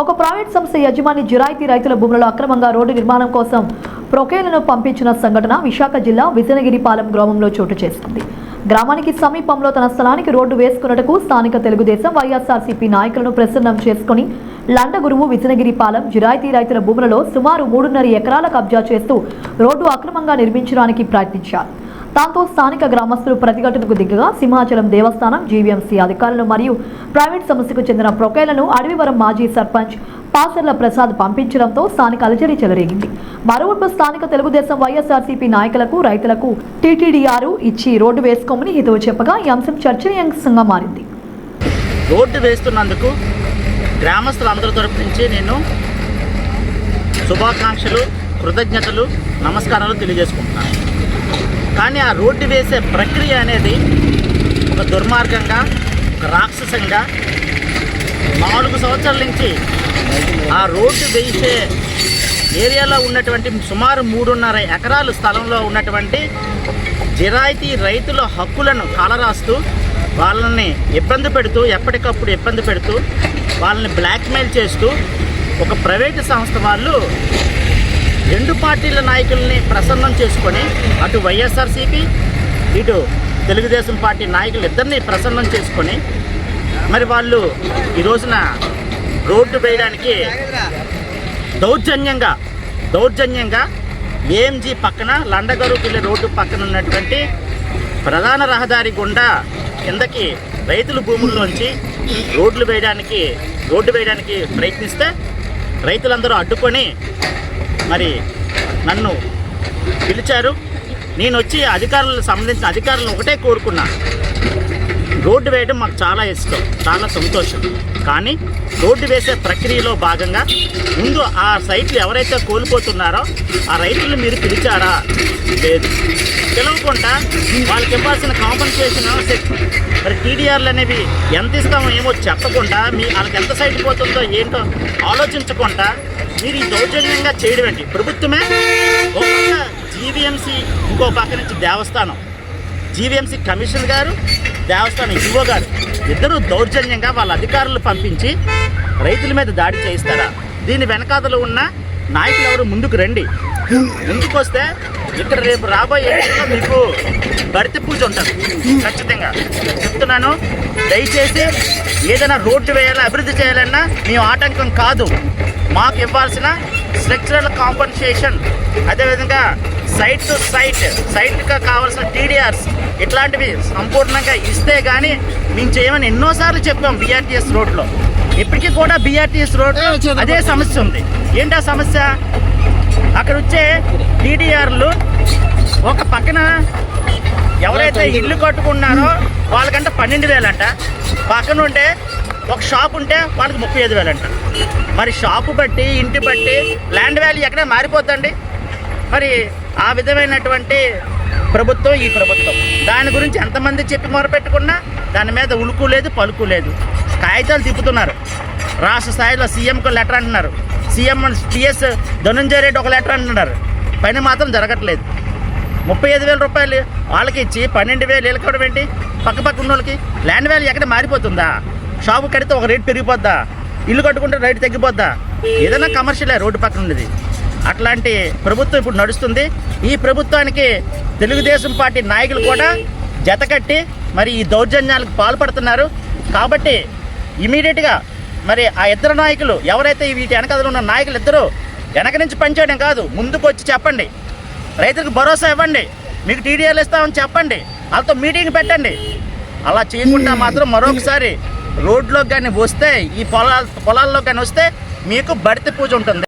ఒక ప్రైవేట్ సంస్థ యజమాని జిరాయితీ రైతుల భూములలో అక్రమంగా రోడ్డు నిర్మాణం కోసం ప్రొకేలను పంపించిన సంఘటన విశాఖ జిల్లా విజయనగిరిపాలెం గ్రామంలో చోటు చేసుకుంది. గ్రామానికి సమీపంలో తన స్థలానికి రోడ్డు వేసుకున్నటకు స్థానిక తెలుగుదేశం వైఎస్ఆర్సీపీ నాయకులను ప్రసన్నం చేసుకుని లండగురువు విజయనగిరిపాలెం జిరాయితీ రైతుల భూములలో సుమారు మూడున్నర ఎకరాల కబ్జా చేస్తూ రోడ్డు అక్రమంగా నిర్మించడానికి ప్రయత్నించారు. దాంతో స్థానిక గ్రామస్తులు ప్రతిఘటనకు దిగగా సింహాచలం దేవస్థానం జీవీఎంసీ అధికారులు మరియు ప్రైవేట్ సంస్థకు చెందిన ప్రొకైలను అడవివరం మాజీ సర్పంచ్ పాసర్ల ప్రసాద్ పంపించడంతో స్థానిక అలజడి చెలరేగింది. మరోవైపు స్థానిక తెలుగుదేశం వైఎస్ఆర్సీపీ నాయకులకు రైతులకు టీటీడీఆర్ ఇచ్చి రోడ్డు వేసుకోమని హితవు చెప్పగా ఈ అంశం చర్చనీయాంశంగా మారింది. రోడ్డు వేస్తున్నందుకు గ్రామస్తులందరి తరపు నుంచి నేను శుభాకాంక్షలు కృతజ్ఞతలు నమస్కారాలు తెలియజేసుకుంటున్నాను. కానీ ఆ రోడ్డు వేసే ప్రక్రియ అనేది ఒక దుర్మార్గంగా ఒక రాక్షసంగా నాలుగు సంవత్సరాల నుంచి ఆ రోడ్డు వేసే ఏరియాలో ఉన్నటువంటి సుమారు మూడున్నర ఎకరాలు స్థలంలో ఉన్నటువంటి జిరాయితీ రైతుల హక్కులను కాలరాస్తూ వాళ్ళని ఇబ్బంది పెడుతూ ఎప్పటికప్పుడు ఇబ్బంది పెడుతూ వాళ్ళని బ్లాక్మెయిల్ చేస్తూ ఒక ప్రైవేటు సంస్థ వాళ్ళు రెండు పార్టీల నాయకుల్ని ప్రసన్నం చేసుకొని అటు వైఎస్ఆర్సీపీ ఇటు తెలుగుదేశం పార్టీ నాయకులు ఇద్దరిని ప్రసన్నం చేసుకొని మరి వాళ్ళు ఈ రోజున రోడ్డు వేయడానికి దౌర్జన్యంగా దౌర్జన్యంగా ఏఎంజీ పక్కన లండగరుకు వెళ్ళే రోడ్డు పక్కన ఉన్నటువంటి ప్రధాన రహదారి గుండా కిందకి రైతుల భూముల్లోంచి రోడ్లు వేయడానికి రోడ్డు వేయడానికి ప్రయత్నిస్తే రైతులందరూ అడ్డుకొని మరి నన్ను పిలిచారు. నేను వచ్చి అధికారులకు సంబంధించిన అధికారులను ఒకటే కోరుకున్నా. రోడ్డు వేయడం మాకు చాలా ఇష్టం చాలా సంతోషం. కానీ రోడ్డు వేసే ప్రక్రియలో భాగంగా ముందు ఆ సైట్లు ఎవరైతే కోల్పోతున్నారో ఆ రైతులను మీరు పిలిచారా? లేదు. పిలవకుండా వాళ్ళకి ఇవ్వాల్సిన కాంపన్సేషన్ మరి టీడీఆర్లు అనేవి ఎంత ఇస్తామో ఏమో చెప్పకుండా మీ వాళ్ళకి ఎంత సైట్ పోతుందో ఏంటో ఆలోచించకుండా మీరు ఈ దౌర్జన్యంగా చేయడం ఏంటి? ప్రభుత్వమే? ఒక జీవీఎంసీ ఇంకో పక్క నుంచి దేవస్థానం. జీవీఎంసీ కమిషన్ గారు దేవస్థానం ఈవో గారు ఇద్దరు దౌర్జన్యంగా వాళ్ళ అధికారులు పంపించి రైతుల మీద దాడి చేయిస్తారా? దీని వెనకాతలు ఉన్న నాయకులు ఎవరు? ముందుకు రండి. ముందుకు వస్తే ఇక్కడ రేపు రాబోయే మీకు భర్తీ పూజ ఉంటుంది. ఖచ్చితంగా. చెప్తున్నాను దయచేసి ఏదైనా రోడ్డు వేయాలా అభివృద్ధి చేయాలన్నా మేము ఆటంకం కాదు. మాకు ఇవ్వాల్సిన స్ట్రక్చరల్ కాంపన్సేషన్ అదేవిధంగా సైట్ టు సైట్ సైట్గా కావాల్సిన టీడీఆర్స్ ఇట్లాంటివి సంపూర్ణంగా ఇస్తే కానీ మేము చేయమని ఎన్నోసార్లు చెప్పాం బీఆర్టీఎస్ రోడ్లో. ఇప్పటికీ కూడా బీఆర్టీఎస్ రోడ్ అదే సమస్య ఉంది. ఏంటి సమస్య? అక్కడ వచ్చే టీడీఆర్లు ఒక పక్కన ఎవరైతే ఇల్లు కట్టుకున్నారో వాళ్ళకంటే పన్నెండు వేలంట. పక్కన ఉంటే ఒక షాప్ ఉంటే వాళ్ళకి ముప్పై ఐదు వేలు అంటారు. మరి షాపు బట్టి ఇంటి బట్టి ల్యాండ్ వాల్యూ ఎక్కడ మారిపోద్దండి? మరి ఆ విధమైనటువంటి ప్రభుత్వం ఈ ప్రభుత్వం. దాని గురించి ఎంతమంది చెప్పి మొరపెట్టుకున్నా దాని మీద ఉలుకు లేదు పలుకు లేదు. కాగితాలు తిప్పుతున్నారు. రాష్ట్ర స్థాయిలో సీఎంకు లెటర్ అంటున్నారు. సీఎం టీఎస్ ధనుంజయ రెడ్డి ఒక లెటర్ అంటున్నారు. పని మాత్రం జరగట్లేదు. ముప్పై ఐదు వేల రూపాయలు వాళ్ళకి ఇచ్చి పన్నెండు వేలు వీళ్ళకి ఏంటి? పక్క పక్క ఉన్న వాళ్ళకి ల్యాండ్ వాల్యూ ఎక్కడ మారిపోతుందా? షాపు కడితే ఒక రేట్ పెరిగిపోద్దా? ఇల్లు కట్టుకుంటే రేటు తగ్గిపోద్దా? ఏదైనా కమర్షియలే రోడ్డు పక్కన ఉండేది అట్లాంటి ప్రభుత్వం ఇప్పుడు నడుస్తుంది. ఈ ప్రభుత్వానికి తెలుగుదేశం పార్టీ నాయకులు కూడా జతకట్టి మరి ఈ దౌర్జన్యాలకు పాల్పడుతున్నారు. కాబట్టి ఇమీడియట్గా మరి ఆ ఇద్దరు నాయకులు ఎవరైతే వీటి వెనకదలు ఉన్న నాయకులు ఇద్దరు వెనక నుంచి పనిచేయడం కాదు ముందుకు వచ్చి చెప్పండి. రైతులకు భరోసా ఇవ్వండి. మీకు టీడీఆర్లు ఇస్తామని చెప్పండి. వాళ్ళతో మీటింగ్ పెట్టండి. అలా చేయకుండా మాత్రం మరొకసారి రోడ్లోకి కానీ వస్తే ఈ పొలాల పొలాల్లో కానీ వస్తే మీకు బడిత పూజ ఉంటుంది.